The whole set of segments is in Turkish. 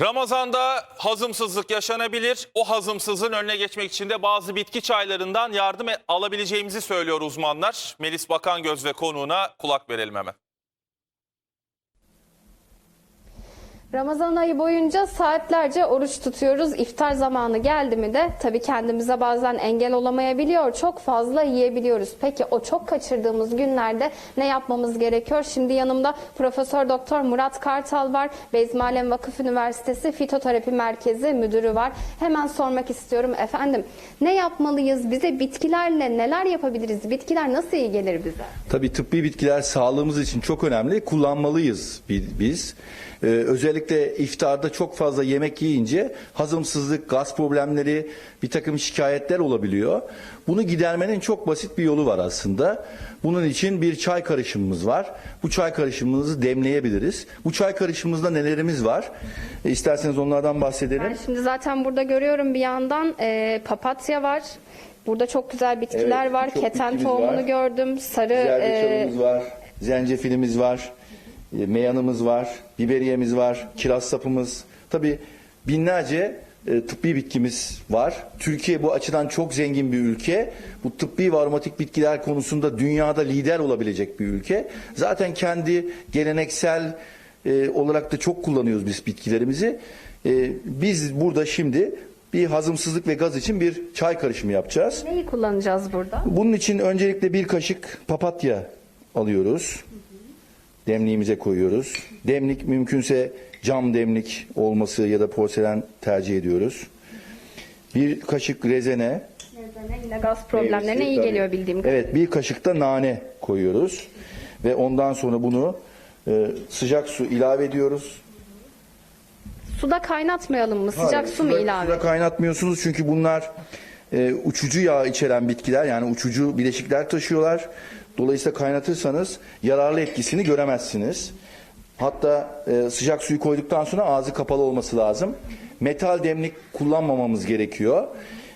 Ramazanda hazımsızlık yaşanabilir. O hazımsızlığın önüne geçmek için de bazı bitki çaylarından yardım e- alabileceğimizi söylüyor uzmanlar. Melis Bakangöz ve konuğuna kulak verelim hemen. Ramazan ayı boyunca saatlerce oruç tutuyoruz. İftar zamanı geldi mi de tabii kendimize bazen engel olamayabiliyor. Çok fazla yiyebiliyoruz. Peki o çok kaçırdığımız günlerde ne yapmamız gerekiyor? Şimdi yanımda Profesör Doktor Murat Kartal var. Bezmalem Vakıf Üniversitesi Fitoterapi Merkezi müdürü var. Hemen sormak istiyorum efendim. Ne yapmalıyız? Bize bitkilerle neler yapabiliriz? Bitkiler nasıl iyi gelir bize? Tabii tıbbi bitkiler sağlığımız için çok önemli. Kullanmalıyız bi- biz. Ee, özellikle iftarda çok fazla yemek yiyince hazımsızlık, gaz problemleri, bir takım şikayetler olabiliyor. Bunu gidermenin çok basit bir yolu var aslında. Bunun için bir çay karışımımız var. Bu çay karışımımızı demleyebiliriz. Bu çay karışımımızda nelerimiz var? E, isterseniz onlardan bahsedelim. Ben şimdi zaten burada görüyorum bir yandan e, papatya var. Burada çok güzel bitkiler Evet, var. Keten bitkimiz tohumunu var. gördüm. Sarı e, Zerdeçalımız var, zencefilimiz var, meyanımız var, biberiyemiz var, kiraz sapımız. Tabii binlerce e, tıbbi bitkimiz var. Türkiye bu açıdan çok zengin bir ülke. Bu tıbbi ve aromatik bitkiler konusunda dünyada lider olabilecek bir ülke. Zaten kendi geleneksel e, olarak da çok kullanıyoruz biz bitkilerimizi. E, biz burada şimdi bir hazımsızlık ve gaz için bir çay karışımı yapacağız. neyi kullanacağız burada? Bunun için öncelikle bir kaşık papatya alıyoruz. Demliğimize koyuyoruz. Demlik mümkünse cam demlik olması ya da porselen tercih ediyoruz. Bir kaşık rezene. Nezlene, yine gaz problemlerine meyvesi, iyi tabii. geliyor bildiğim kadarıyla. Evet bir kaşık da nane koyuyoruz. Ve ondan sonra bunu e, sıcak su ilave ediyoruz. Suda kaynatmayalım mı? Sıcak Hayır, su mu suda- ilave? Suda kaynatmıyorsunuz çünkü bunlar e, uçucu yağ içeren bitkiler yani uçucu bileşikler taşıyorlar. Dolayısıyla kaynatırsanız yararlı etkisini göremezsiniz. Hatta e, sıcak suyu koyduktan sonra ağzı kapalı olması lazım. Metal demlik kullanmamamız gerekiyor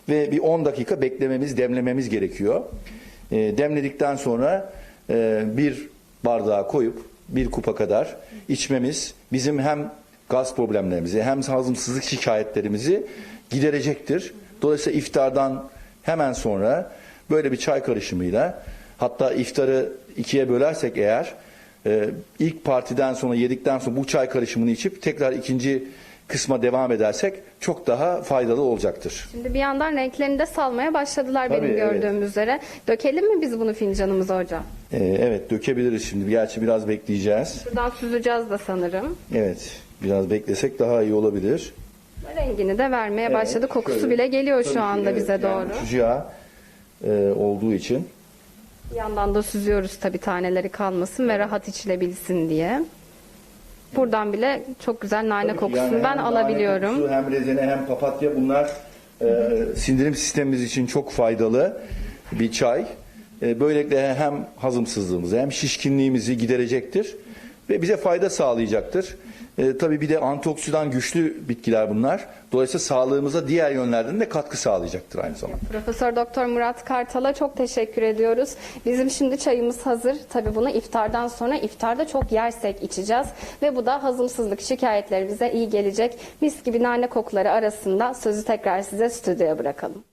ve bir 10 dakika beklememiz, demlememiz gerekiyor. E, demledikten sonra e, bir bardağa koyup bir kupa kadar içmemiz bizim hem gaz problemlerimizi hem hazımsızlık şikayetlerimizi giderecektir. Dolayısıyla iftardan hemen sonra böyle bir çay karışımıyla hatta iftarı ikiye bölersek eğer e, ilk partiden sonra yedikten sonra bu çay karışımını içip tekrar ikinci kısma devam edersek çok daha faydalı olacaktır. Şimdi bir yandan renklerini de salmaya başladılar benim Tabii, evet. gördüğüm üzere. Dökelim mi biz bunu fincanımıza hocam? E, evet dökebiliriz şimdi. Gerçi biraz bekleyeceğiz. Buradan süzeceğiz de sanırım. Evet biraz beklesek daha iyi olabilir. Rengini de vermeye başladı. Evet, Kokusu şöyle. bile geliyor şu ki, anda evet, bize yani doğru. uçucu yağ e, olduğu için. Bir yandan da süzüyoruz tabii taneleri kalmasın ve rahat içilebilsin diye. Buradan bile çok güzel nane Tabii ki kokusunu yani ben hem nane alabiliyorum. kokusu, hem rezene hem papatya bunlar e, sindirim sistemimiz için çok faydalı bir çay. E, böylelikle hem hazımsızlığımızı hem şişkinliğimizi giderecektir ve bize fayda sağlayacaktır. E, tabii bir de antioksidan güçlü bitkiler bunlar. Dolayısıyla sağlığımıza diğer yönlerden de katkı sağlayacaktır aynı zamanda. Profesör Doktor Murat Kartal'a çok teşekkür ediyoruz. Bizim şimdi çayımız hazır. Tabii bunu iftardan sonra iftarda çok yersek içeceğiz ve bu da hazımsızlık şikayetlerimize iyi gelecek. Mis gibi nane kokuları arasında sözü tekrar size stüdyoya bırakalım.